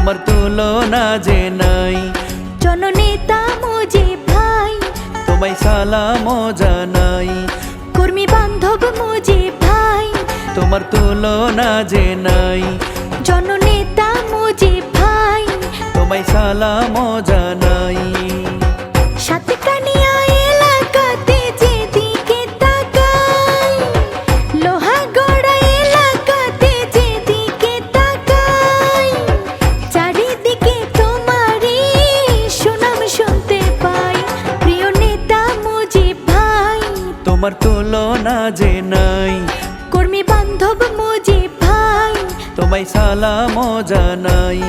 তুলনা যে নাই। জননেতা মোজে ভাই তোমায় সালাম জানাই। কর্মী বান্ধব মোজে ভাই তোমার তুলনা যে নাই। জননেতা মোজে ভাই তোমায় সালাম জানাই। তোমার তুলনা যে নাই। কর্মী বান্ধব মুজিব ভাই। তোমায় সালাম জানাই।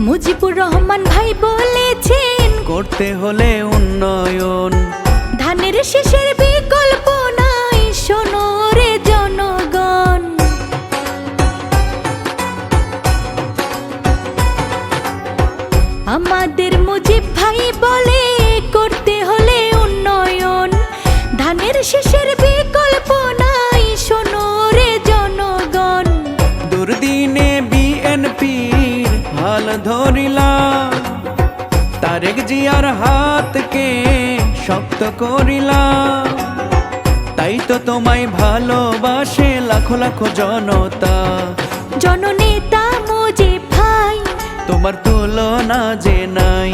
মুজিবুর রহমান ভাই বলেছেন করতে হলে উন্নয়ন। ধানের শেষের আমাদের মুজিব ভাই বলে করতে হলে উন্নয়ন। ধানের শেষের বিকল্প নাই শোনো রে জনগণ। দুর্দিনে বিএনপির হাল ধরিলা তারেক জিয়ার হাতকে শক্ত করিলা তাই তো তোমায় ভালোবাসে লাখো লাখো জনতা। জননেতা তোমার তুলনা যে নাই।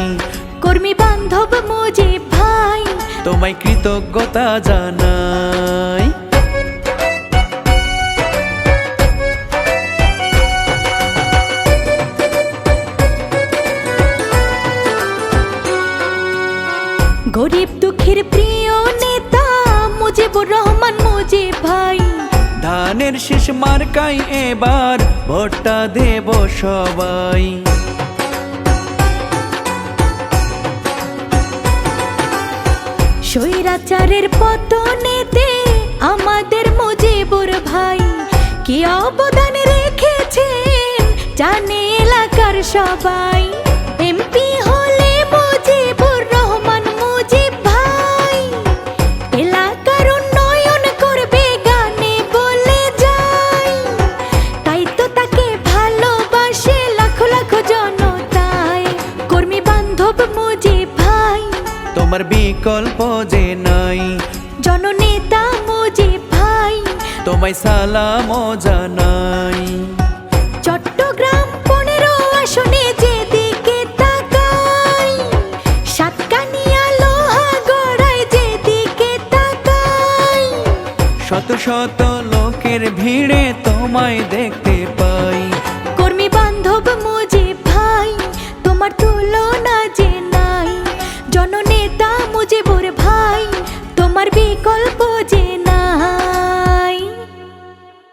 কর্মী বান্ধব মুজিব ভাই তোমায় কৃতজ্ঞতা জানাই। গরিব দুঃখীর প্রিয় নেতা মুজিবুর রহমান মুজিব ভাই। ধানের শেষ মার্কাই এবার ভোটটা দেব সবাই। স্বৈরাচারের পতনেতে আমাদের মুজিবুর ভাই কি অবদান রেখেছেন? জানে এলাকার সবাই। তোমার বিকল্প যে নাই। জননেতা মুজিব ভাই তোমায় সালাম জানাই। চট্টগ্রাম পনেরো আসনে যেদিকে তাকাই সাতকানিয়া লোহা গড়ায় যেদিকে তাকাই। শত শত লোকের ভিড়ে তোমায় দেখতে